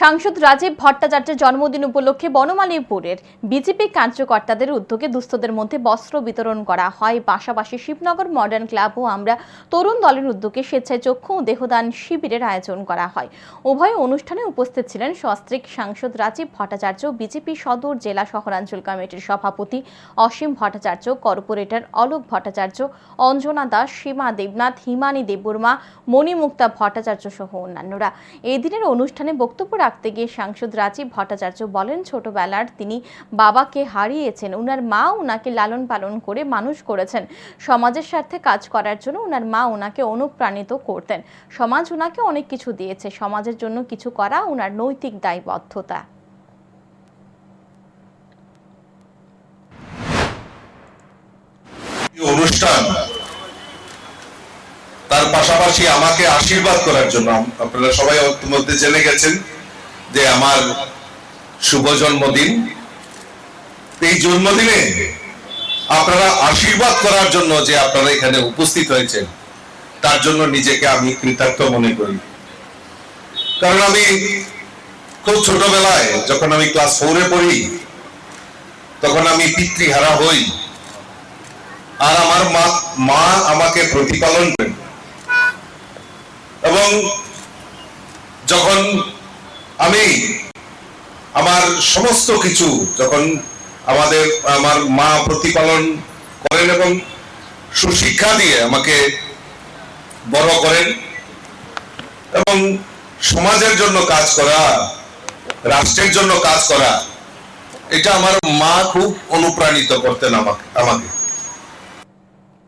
সাংসদ রাজীব ভট্টাচার্যের জন্মদিন উপলক্ষে বনমালীপুরের বিজেপি কার্যকর্তাদের উদ্যোগে দুস্থদের মধ্যে বস্ত্র বিতরণ করা হয়। পাশাপাশি শিবনগর মডার্ন ক্লাব ও আমরা তরুণ দলের উদ্যোগে স্বেচ্ছায় চক্ষু ও দেহদান শিবিরের আয়োজন করা হয়। উভয় অনুষ্ঠানে উপস্থিত ছিলেন সস্ত্রীক সাংসদ রাজীব ভট্টাচার্য, বিজেপি সদর জেলা শহরাঞ্চল কমিটির সভাপতি অসীম ভট্টাচার্য, কর্পোরেটর অলোক ভট্টাচার্য, অঞ্জনা দাস, সীমা দেবনাথ, হিমানী দেববর্মা মণিমুক্তা ভট্টাচার্য সহ অন্যান্যরা। এই দিনের অনুষ্ঠানে বক্তব্য রাখতে গিয়ে সাংসদ রাজীব ভট্টাচার্য বলেন, ছোটবেলার তিনি বাবাকে হারিয়েছেন। উনার মা ওনাকে লালন পালন করে মানুষ করেছেন। সমাজের স্বার্থে কাজ করার জন্য ওনার মা ওনাকে অনুপ্রাণিত করতেন। সমাজ ওনাকে অনেক কিছু দিয়েছে। সমাজের জন্য কিছু করা ওনার নৈতিক দায়বদ্ধতা। অনুষ্ঠান তার পাশাপাশি আমাকে আশীর্বাদ করার জন্য আপনারা সবাই ইতিমধ্যে জেনে গেছেন। যে আমার শুভ জন্মদিন, এই জন্মদিনে আপনারা আশীর্বাদ করার জন্য যে আপনারা এখানে উপস্থিত হয়েছেন, তার জন্য নিজেকে আমি কৃতার্থ মনে করি। কারণ আমি খুব ছোটবেলায় যখন আমি ক্লাস ফোরে পড়ি, তখন আমি পিতৃহারা হই। আর আমার মা মা আমাকে প্রতিপালন করেন। এবং যখন আমি আমার সমস্ত কিছু যখন আমাদের, আমার মা প্রতিপালন করেন এবং সুশিক্ষা দিয়ে আমাকে বড় করেন এবং সমাজের জন্য কাজ করা, রাষ্ট্রের জন্য কাজ করা, এটা আমার মা খুব অনুপ্রাণিত করতেন আমাকে আমাকে।